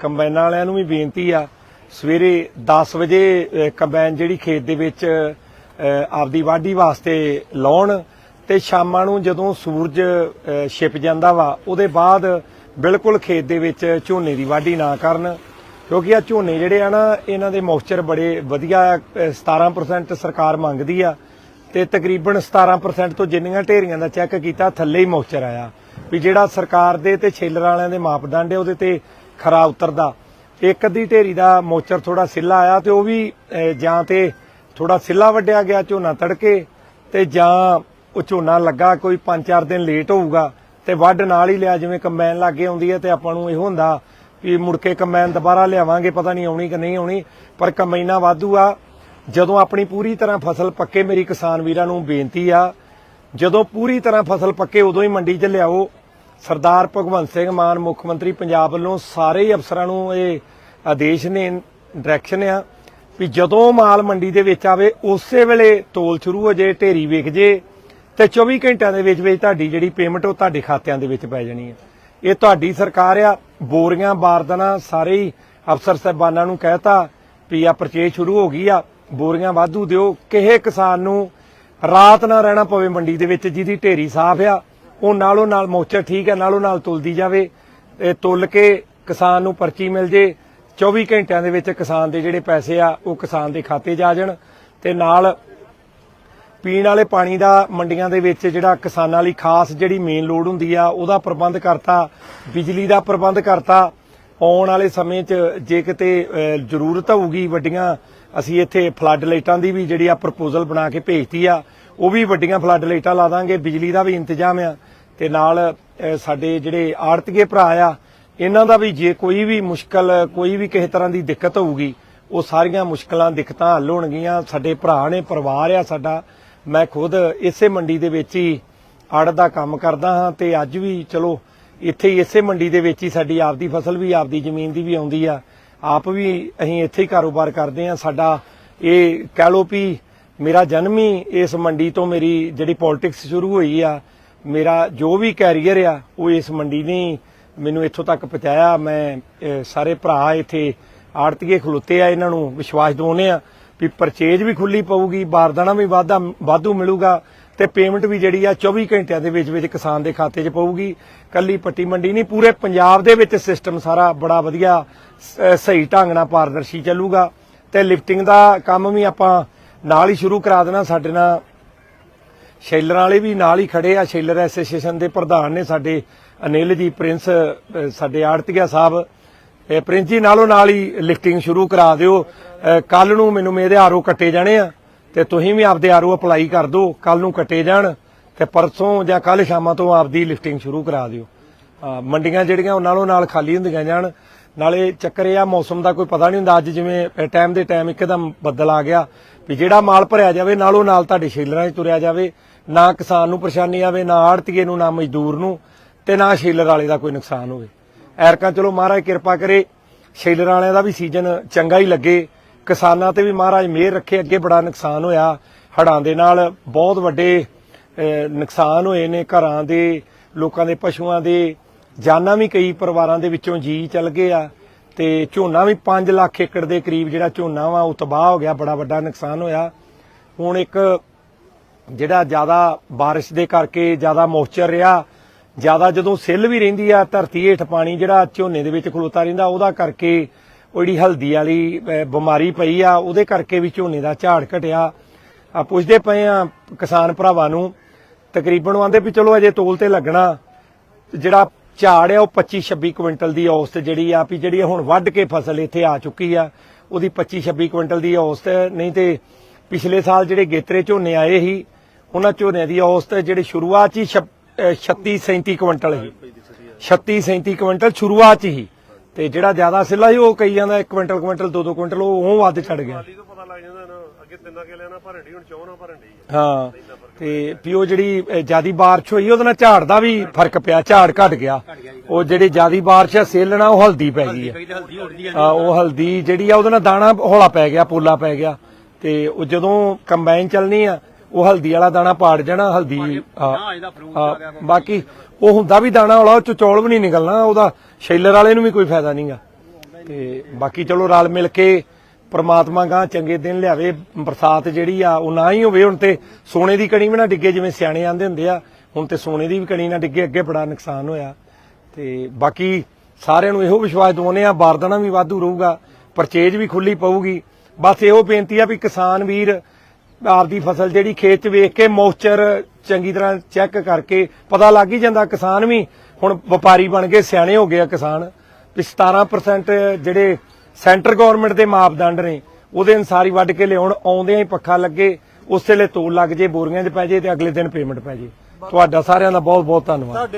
ਕੰਬਾਈਨਾਂ ਵਾਲਿਆਂ ਨੂੰ ਵੀ ਬੇਨਤੀ ਆ ਸਵੇਰੇ 10 ਵਜੇ ਅ, ਕੰਬਾਈਨ ਜਿਹੜੀ ਖੇਤ ਦੇ ਵਿੱਚ ਆਪਦੀ ਵਾਢੀ ਵਾਸਤੇ ਲਾਉਣ ਤੇ ਸ਼ਾਮਾਂ ਨੂੰ ਜਦੋਂ ਸੂਰਜ ਛਿਪ ਜਾਂਦਾ ਵਾ ਉਹਦੇ ਬਾਅਦ ਬਿਲਕੁਲ ਖੇਤ ਦੇ ਵਿੱਚ ਝੋਨੇ ਦੀ ਵਾਢੀ ਨਾ ਕਰਨ ਕਿਉਂਕਿ ਆ ਝੋਨੇ ਜਿਹੜੇ ਆ ਨਾ ਇਹਨਾਂ ਦੇ ਮੌਇਸਚਰ ਬੜੇ ਵਧੀਆ ਆ, ਅ, 17% ਸਰਕਾਰ ਮੰਗਦੀ ਆ ਤੇ ਤਕਰੀਬਨ 17% ਤੋਂ ਜਿੰਨੀਆਂ ਢੇਰੀਆਂ ਦਾ ਚੈੱਕ ਕੀਤਾ ਥੱਲੇ ਹੀ ਮੌਇਸਚਰ ਆਇਆ। ਵੀ ਜਿਹੜਾ ਸਰਕਾਰ ਦੇ ਤੇ ਛੇਲਰ ਵਾਲਿਆਂ ਦੇ ਮਾਪਦੰਡ ਆ ਉਹਦੇ ਤੇ ਖਰਾ ਉਤਰਦਾ। ਇੱਕ ਅੱਧੀ ਢੇਰੀ ਦਾ ਮੋਚਰ ਥੋੜਾ ਸਿੱਲਾ ਆਇਆ ਤੇ ਉਹ ਵੀ ਜਾਂ ਤੇ ਥੋੜਾ ਸਿੱਲਾ ਵੱਢਿਆ ਗਿਆ ਝੋਨਾ ਤੜਕੇ ਤੇ ਜਾਂ ਉਹ ਝੋਨਾ ਲੱਗਾ, ਕੋਈ 5-4 ਦਿਨ ਲੇਟ ਹੋਊਗਾ ਤੇ ਵੱਢ ਨਾਲ ਹੀ ਲਿਆ, ਜਿਵੇਂ ਕੰਬਾਈਨ ਲੱਗੇ ਆਉਂਦੀ ਹੈ ਤੇ ਆਪਾਂ ਨੂੰ ਇਹ ਹੁੰਦਾ ਵੀ ਮੁੜ ਕੇ ਕੰਬਾਈਨ ਦੁਬਾਰਾ ਲਿਆਵਾਂਗੇ, ਪਤਾ ਨਹੀਂ ਆਉਣੀ ਕਿ ਨਹੀਂ ਆਉਣੀ, ਪਰ ਕੰਬਾਈਨਾਂ ਵਾਧੂ ਆ। ਜਦੋਂ ਆਪਣੀ ਪੂਰੀ ਤਰ੍ਹਾਂ ਫਸਲ ਪੱਕੇ, ਮੇਰੀ ਕਿਸਾਨ ਵੀਰਾਂ ਨੂੰ ਬੇਨਤੀ ਆ, ਜਦੋਂ ਪੂਰੀ ਤਰ੍ਹਾਂ ਫਸਲ ਪੱਕੇ, ਉਦੋਂ ਹੀ ਮੰਡੀ 'ਚ ਲਿਆਓ। ਸਰਦਾਰ ਭਗਵੰਤ ਸਿੰਘ ਮਾਨ, ਮੁੱਖ ਮੰਤਰੀ ਪੰਜਾਬ ਵੱਲੋਂ ਸਾਰੇ ਹੀ ਅਫਸਰਾਂ ਨੂੰ ਇਹ ਆਦੇਸ਼ ਨੇ ਡਾਇਰੈਕਸ਼ਨ ਆ ਵੀ ਜਦੋਂ ਮਾਲ ਮੰਡੀ ਦੇ ਵਿੱਚ ਆਵੇ, ਉਸੇ ਵੇਲੇ ਤੋਲ ਸ਼ੁਰੂ ਹੋ ਜੇ, ਢੇਰੀ ਵੇਖ ਜੇ ਤੇ 24 ਘੰਟਿਆਂ ਦੇ ਵਿੱਚ ਵਿੱਚ ਤੁਹਾਡੀ ਜਿਹੜੀ ਪੇਮੈਂਟ ਉਹ ਤੁਹਾਡੇ ਖਾਤਿਆਂ ਦੇ ਵਿੱਚ ਪੈ ਜਾਣੀ ਹੈ ਇਹ ਤੁਹਾਡੀ ਸਰਕਾਰ ਆ, ਬੋਰੀਆਂ ਬਾਰਦਾਨਾ ਸਾਰੇ ਹੀ ਅਫਸਰ ਸਾਹਿਬਾਨਾਂ ਨੂੰ ਕਹਿਤਾ ਵੀ ਆ ਪਰਚੇਜ ਸ਼ੁਰੂ ਹੋ ਗਈ ਆ, ਬੋਰੀਆਂ ਵਾਧੂ ਦਿਓ, ਕਿਸੇ ਕਿਸਾਨ ਨੂੰ ਰਾਤ ਨਾ ਰਹਿਣਾ ਪਵੇ ਮੰਡੀ ਦੇ ਵਿੱਚ ਜਿਹਦੀ ਢੇਰੀ ਸਾਫ਼ ਆ ਉਹ ਨਾਲੋਂ ਨਾਲ ਮੋਚਰ ਠੀਕ ਹੈ, ਨਾਲੋਂ ਨਾਲ ਤੁਲਦੀ ਜਾਵੇ, ਇਹ ਤੁੱਲ ਕੇ ਕਿਸਾਨ ਨੂੰ ਪਰਚੀ ਮਿਲ ਜੇ 24 ਘੰਟਿਆਂ ਦੇ ਵਿੱਚ ਕਿਸਾਨ ਦੇ ਜਿਹੜੇ ਪੈਸੇ ਆ, ਉਹ ਕਿਸਾਨ ਦੇ ਖਾਤੇ 'ਚ ਆ ਜਾਣ ਤੇ ਨਾਲ ਪੀਣ ਵਾਲੇ ਪਾਣੀ ਦਾ ਮੰਡੀਆਂ ਦੇ ਵਿੱਚ ਜਿਹੜਾ ਕਿਸਾਨਾਂ ਲਈ ਖਾਸ ਜਿਹੜੀ ਮੇਨ ਲੋੜ ਹੁੰਦੀ ਆ, ਉਹਦਾ ਪ੍ਰਬੰਧ ਕਰਤਾ, ਬਿਜਲੀ ਦਾ ਪ੍ਰਬੰਧ ਕਰਤਾ, ਆਉਣ ਵਾਲੇ ਸਮੇਂ 'ਚ ਜੇ ਕਿਤੇ ਜ਼ਰੂਰਤ ਹੋਊਗੀ ਵੱਡੀਆਂ, ਅਸੀਂ ਇੱਥੇ ਫਲੱਡ ਲਾਈਟਾਂ ਦੀ ਵੀ ਜਿਹੜੀ ਆ ਪ੍ਰਪੋਜ਼ਲ ਬਣਾ ਕੇ ਭੇਜਤੀ ਆ, ਉਹ ਵੀ ਵੱਡੀਆਂ ਫਲੱਡ ਲਾਈਟਾਂ ਲਾ ਦਾਂਗੇ, ਬਿਜਲੀ ਦਾ ਵੀ ਇੰਤਜ਼ਾਮ ਆ। ਤੇ ਨਾਲ ਸਾਡੇ ਜਿਹੜੇ ਆੜਤੀਏ ਭਰਾ ਆ, ਇਹਨਾਂ ਦਾ ਵੀ ਜੇ ਕੋਈ ਵੀ ਮੁਸ਼ਕਲ, ਕੋਈ ਵੀ ਕਿਸੇ ਤਰ੍ਹਾਂ ਦੀ ਦਿੱਕਤ ਹੋਊਗੀ, ਉਹ ਸਾਰੀਆਂ ਮੁਸ਼ਕਲਾਂ, ਦਿੱਕਤਾਂ ਹੱਲ ਹੋਣਗੀਆਂ। ਸਾਡੇ ਭਰਾ ਨੇ, ਪਰਿਵਾਰ ਆ ਸਾਡਾ। ਮੈਂ ਖੁਦ ਇਸੇ ਮੰਡੀ ਦੇ ਵਿੱਚ ਹੀ ਆੜ ਦਾ ਕੰਮ ਕਰਦਾ ਹਾਂ ਤੇ ਅੱਜ ਵੀ ਚਲੋ, ਇੱਥੇ ਹੀ ਇਸੇ ਮੰਡੀ ਦੇ ਵਿੱਚ ਹੀ ਸਾਡੀ ਆਪਦੀ ਫਸਲ ਵੀ, ਆਪਦੀ ਜ਼ਮੀਨ ਦੀ ਵੀ ਆਉਂਦੀ ਆ। ਆਪ ਵੀ ਅਸੀਂ ਇੱਥੇ ਹੀ ਕਾਰੋਬਾਰ ਕਰਦੇ ਆ ਸਾਡਾ ਇਹ ਕਹਿ ਲੋ ਵੀ ਮੇਰਾ ਜਨਮ ਹੀ ਇਸ ਮੰਡੀ ਤੋਂ ਮੇਰੀ ਜਿਹੜੀ ਪੋਲਿਟਿਕਸ ਸ਼ੁਰੂ ਹੋਈ ਆ ਮੇਰਾ ਜੋ ਵੀ ਕੈਰੀਅਰ ਆ, ਉਹ ਇਸ ਮੰਡੀ ਨੇ ਮੈਨੂੰ ਇੱਥੋਂ ਤੱਕ ਪਹੁੰਚਾਇਆ। ਮੈਂ ਸਾਰੇ ਭਰਾ ਇੱਥੇ ਆੜਤੀਏ ਖਲੋਤੇ ਆ ਇਹਨਾਂ ਨੂੰ ਵਿਸ਼ਵਾਸ ਦਿਵਾਉਂਦੇ ਆ ਵੀ ਪਰਚੇਜ ਵੀ ਖੁੱਲੀ ਪਊਗੀ, ਬਾਰਦਾਨਾ ਵੀ ਵਾਧਾ, ਵਾਧੂ ਮਿਲੂਗਾ ਤੇ ਪੇਮੈਂਟ ਵੀ ਜਿਹੜੀ ਆ 24 ਘੰਟਿਆਂ ਦੇ ਵਿੱਚ ਵਿੱਚ ਕਿਸਾਨ ਦੇ ਖਾਤੇ 'ਚ ਪਊਗੀ। ਕੱਲੀ ਪੱਟੀ ਮੰਡੀ ਨਹੀਂ, ਪੂਰੇ ਪੰਜਾਬ ਦੇ ਵਿੱਚ ਸਿਸਟਮ ਸਾਰਾ ਬੜਾ ਵਧੀਆ ਸ- ਸਹੀ ਢੰਗ ਨਾਲ ਪਾਰਦਰਸ਼ੀ ਚੱਲੂਗਾ ਤੇ ਲਿਫਟਿੰਗ ਦਾ ਕੰਮ ਵੀ ਆਪਾਂ ਨਾਲ ਹੀ ਸ਼ੁਰੂ ਕਰਾ ਦੇਣਾ ਸਾਡੇ ਨਾਲ। ਸ਼ੈਲਰਾਂ ਵਾਲੇ ਵੀ ਨਾਲ ਹੀ ਖੜੇ ਆ। ਸ਼ੈਲਰ ਐਸੋਸੀਏਸ਼ਨ ਦੇ ਪ੍ਰਧਾਨ ਨੇ ਸਾਡੇ ਅਨਿਲ ਜੀ, ਪ੍ਰਿੰਸ ਸਾਡੇ ਆੜਤੀਆ ਸਾਹਿਬ। ਪ੍ਰਿੰਸ ਜੀ, ਨਾਲੋਂ ਨਾਲ ਹੀ ਲਿਫਟਿੰਗ ਸ਼ੁਰੂ ਕਰਾ ਦਿਓ। ਕੱਲ ਨੂੰ ਮੈਨੂੰ ਮੇਰੇ ਆਰਓ ਕੱਟੇ ਜਾਣੇ ਆ ਤੇ ਤੁਸੀਂ ਵੀ ਆਪਦੇ ਆਰਓ ਅਪਲਾਈ ਕਰ ਦਿਓ। ਕੱਲ ਨੂੰ ਕੱਟੇ ਜਾਣ ਤੇ ਪਰਸੋਂ ਜਾਂ ਕੱਲ ਸ਼ਾਮਾਂ ਤੋਂ ਆਪਦੀ ਲਿਫਟਿੰਗ ਸ਼ੁਰੂ ਕਰਾ ਦਿਓ। ਮੰਡੀਆਂ ਜਿਹੜੀਆਂ ਉਹ ਨਾਲੋਂ ਨਾਲ ਖਾਲੀ ਹੁੰਦੀਆਂ ਜਾਣ। ਨਾਲੇ ਚੱਕਰ ਇਹ ਆ, ਮੌਸਮ ਦਾ ਕੋਈ ਪਤਾ ਨਹੀਂ ਹੁੰਦਾ। ਅੱਜ ਜਿਵੇਂ ਟਾਈਮ ਦੇ ਟਾਈਮ ਇੱਕਦਮ ਬੱਦਲ ਆ ਗਿਆ ਵੀ ਜਿਹੜਾ ਮਾਲ ਭਰਿਆ ਜਾਵੇ, ਨਾਲੋਂ ਨਾਲ ਤੁਹਾਡੇ ਸ਼ੇਲਰਾਂ 'ਚ ਤੁਰਿਆ ਜਾਵੇ, ਨਾ ਕਿਸਾਨ ਨੂੰ ਪਰੇਸ਼ਾਨੀ ਆਵੇ, ਨਾ ਆੜਤੀਏ ਨੂੰ, ਨਾ ਮਜ਼ਦੂਰ ਨੂੰ, ਤੇ ਨਾ ਸ਼ੇਲਰ ਵਾਲੇ ਦਾ ਕੋਈ ਨੁਕਸਾਨ ਹੋਵੇ। ਐਰਕਾਂ, ਚਲੋ ਮਹਾਰਾਜ ਕਿਰਪਾ ਕਰੇ, ਸ਼ੇਲਰ ਵਾਲਿਆਂ ਦਾ ਵੀ ਸੀਜ਼ਨ ਚੰਗਾ ਹੀ ਲੱਗੇ। ਕਿਸਾਨਾਂ ਤੇ ਵੀ ਮਹਾਰਾਜ ਮਿਹਰ ਰੱਖੇ, ਅੱਗੇ ਬੜਾ ਨੁਕਸਾਨ ਹੋਇਆ। ਹੜਾਂ ਦੇ ਨਾਲ ਬਹੁਤ ਵੱਡੇ ਨੁਕਸਾਨ ਹੋਏ ਨੇ ਘਰਾਂ ਦੇ, ਲੋਕਾਂ ਦੇ ਪਸ਼ੂਆਂ ਦੇ ਜਾਨਾਂ ਵੀ ਕਈ ਪਰਿਵਾਰਾਂ ਦੇ ਵਿੱਚੋਂ ਜੀ ਚੱਲ ਗਏ ਆ ਤੇ ਝੋਨਾ ਵੀ 5 ਲੱਖ ਏਕੜ ਦੇ ਕਰੀਬ ਜਿਹੜਾ ਝੋਨਾ ਵਾ, ਉਹ ਤਬਾਹ ਹੋ ਗਿਆ, ਬੜਾ ਵੱਡਾ ਨੁਕਸਾਨ ਹੋਇਆ। ਹੁਣ ਇੱਕ ਜਿਹੜਾ ਜ਼ਿਆਦਾ ਬਾਰਿਸ਼ ਦੇ ਕਰਕੇ ਜ਼ਿਆਦਾ ਮੌਇਸਚਰ ਰਿਹਾ, ਜ਼ਿਆਦਾ ਜਦੋਂ ਸਿੱਲ ਵੀ ਰਹਿੰਦੀ ਆ, ਧਰਤੀ ਹੇਠ ਪਾਣੀ ਜਿਹੜਾ ਝੋਨੇ ਦੇ ਵਿੱਚ ਖਲੋਤਾ ਰਹਿੰਦਾ, ਉਹਦਾ ਕਰਕੇ ਉਹ ਜਿਹੜੀ ਹਲਦੀ ਵਾਲੀ ਬਿਮਾਰੀ ਪਈ ਆ, ਉਹਦੇ ਕਰਕੇ ਵੀ ਝੋਨੇ ਦਾ ਝਾੜ ਘਟਿਆ। ਆ ਪੁੱਛਦੇ ਪਏ ਆ ਕਿਸਾਨ ਭਰਾਵਾਂ ਨੂੰ, ਤਕਰੀਬਨ ਉਹ ਆਂਦੇ ਵੀ ਚਲੋ ਅਜੇ ਤੋਲ ਤੇ ਲੱਗਣਾ, ਜਿਹੜਾ ਝਾੜ ਆ ਉਹ 25 26 ਕੁਇੰਟਲ ਦੀ ਔਸਤ ਜਿਹੜੀ ਆ ਵੀ ਜਿਹੜੀ ਹੁਣ ਵੱਢ ਕੇ ਫਸਲ ਇੱਥੇ ਆ ਚੁੱਕੀ ਆ ਉਹਦੀ 25 26 ਕੁਇੰਟਲ ਦੀ ਔਸਤ ਨਹੀਂ ਤੇ ਪਿਛਲੇ ਸਾਲ ਜਿਹੜੇ ਗੇਤਰੇ ਝੋਨੇ ਆਏ ਸੀ ਉਹਨਾਂ ਝੋਨੇ ਦੀ ਔਸਤ ਜਿਹੜੀ ਸ਼ੁਰੂਆਤ 'ਚ ਹੀ 36 37 ਕੁਇੰਟਲ ਸੀ। 36 37 ਕੁਇੰਟਲ ਸ਼ੁਰੂਆਤ 'ਚ ਹੀ। ਤੇ ਜਿਹੜਾ ਜ਼ਿਆਦਾ ਸਿੱਲਾ ਸੀ ਉਹ ਕਈ ਜਾਂਦਾ 1 ਕੁਇੰਟਲ ਕੁਇੰਟਲ 2 2 ਕੁਇੰਟਲ ਉਹ ਵੱਧ ਚੜ ਗਿਆ। ਹਾਂ। ਤੇ ਵੀ ਉਹ ਜਿਹੜੀ ਜ਼ਿਆਦੀ ਬਾਰਿਸ਼ ਹੋਈ ਉਹਦੇ ਨਾਲ ਝਾੜ ਦਾ ਵੀ ਫ਼ਰਕ ਪਿਆ ਝਾੜ ਘਟ ਗਿਆ। ਉਹ ਜਿਹੜੀ ਜ਼ਿਆਦੀ ਬਾਰਿਸ਼ ਆ ਸੇਲਣਾ ਉਹ ਹਲਦੀ ਪੈ ਗਈ ਆ, ਉਹ ਹਲਦੀ ਜਿਹੜੀ ਆ ਉਹਦੇ ਨਾਲ ਦਾਣਾ ਹੌਲਾ ਪੈ ਗਿਆ ਪੋਲਾ ਪੈ ਗਿਆ। ਤੇ ਉਹ ਜਦੋਂ ਕੰਬਾਈਨ ਚੱਲਣੀ ਆ ਉਹ ਹਲਦੀ ਵਾਲਾ ਦਾਣਾ ਪਾੜ ਜਾਣਾ ਹਲਦੀ ਬਾਕੀ ਉਹ ਹੁੰਦਾ ਵੀ ਦਾਣਾ ਹੌਲਾ ਉਹ ਚ ਚੌਲ ਵੀ ਨਹੀਂ ਨਿਕਲਣਾ ਉਹਦਾ ਸ਼ੈਲਰ ਵਾਲੇ ਨੂੰ ਵੀ ਕੋਈ ਫਾਇਦਾ ਨਹੀਂਗਾ ਤੇ ਬਾਕੀ ਚਲੋ ਰਲ ਮਿਲ ਕੇ ਪਰਮਾਤਮਾ ਗਾਂ ਚੰਗੇ ਦਿਨ ਲਿਆਵੇ, ਬਰਸਾਤ ਜਿਹੜੀ ਆ, ਉਹ ਨਾ ਹੀ ਹੋਵੇ, ਹੁਣ ਤੇ ਸੋਨੇ ਦੀ ਕਣੀ ਵੀ ਨਾ ਡਿੱਗੇ, ਜਿਵੇਂ ਸਿਆਣੇ ਆਂਦੇ ਹੁੰਦੇ ਆ, ਹੁਣ ਤੇ ਸੋਨੇ ਦੀ ਵੀ ਕਣੀ ਨਾ ਡਿੱਗੇ, ਅੱਗੇ ਬੜਾ ਨੁਕਸਾਨ ਹੋਇਆ। ਤੇ ਬਾਕੀ ਸਾਰਿਆਂ ਨੂੰ ਇਹੋ ਵਿਸ਼ਵਾਸ ਦਵਾਉਂਦੇ ਆ, ਬਾਰਦਾਨਾ ਵੀ ਵਾਧੂ ਰਹੂਗਾ, ਪਰਚੇਜ ਵੀ ਖੁੱਲੀ ਪਊਗੀ। ਬਸ ਇਹੋ ਬੇਨਤੀ ਆ ਵੀ ਕਿਸਾਨ ਵੀਰ, ਆਪਦੀ ਫਸਲ ਜਿਹੜੀ ਖੇਤ 'ਚ ਵੇਖ ਕੇ ਮੋਇਸਚਰ ਚੰਗੀ ਤਰ੍ਹਾਂ ਚੈੱਕ ਕਰਕੇ ਪਤਾ ਲੱਗ ਹੀ ਜਾਂਦਾ ਕਿਸਾਨ ਵੀ ਹੁਣ ਵਪਾਰੀ ਬਣ ਕੇ ਸਿਆਣੇ ਹੋ ਗਏ ਆ ਕਿਸਾਨ, ਵੀ 17% ਜਿਹੜੇ ਸੈਂਟਰ ਗਵਰਨਮੈਂਟ ਦੇ ਮਾਪਦੰਡ ਨੇ। ਉਹਦੇ ਅਨਸਾਰ ਹੀ ਵੱਢ ਕੇ ਲਿਆਉਣ ਆਉਂਦਿਆਂ ਹੀ ਪੱਖਾ ਲੱਗੇ ਉਸੇ ਵੇਲੇ ਤੋਲ ਲੱਗ ਜੇ ਬੋਰੀਆਂ 'ਚ ਪੈ ਜੇ ਤੇ ਅਗਲੇ ਦਿਨ ਪੇਮੈਂਟ ਪੈ ਜੇ। ਤੁਹਾਡਾ ਸਾਰਿਆਂ ਦਾ ਬਹੁਤ ਬਹੁਤ ਧੰਨਵਾਦ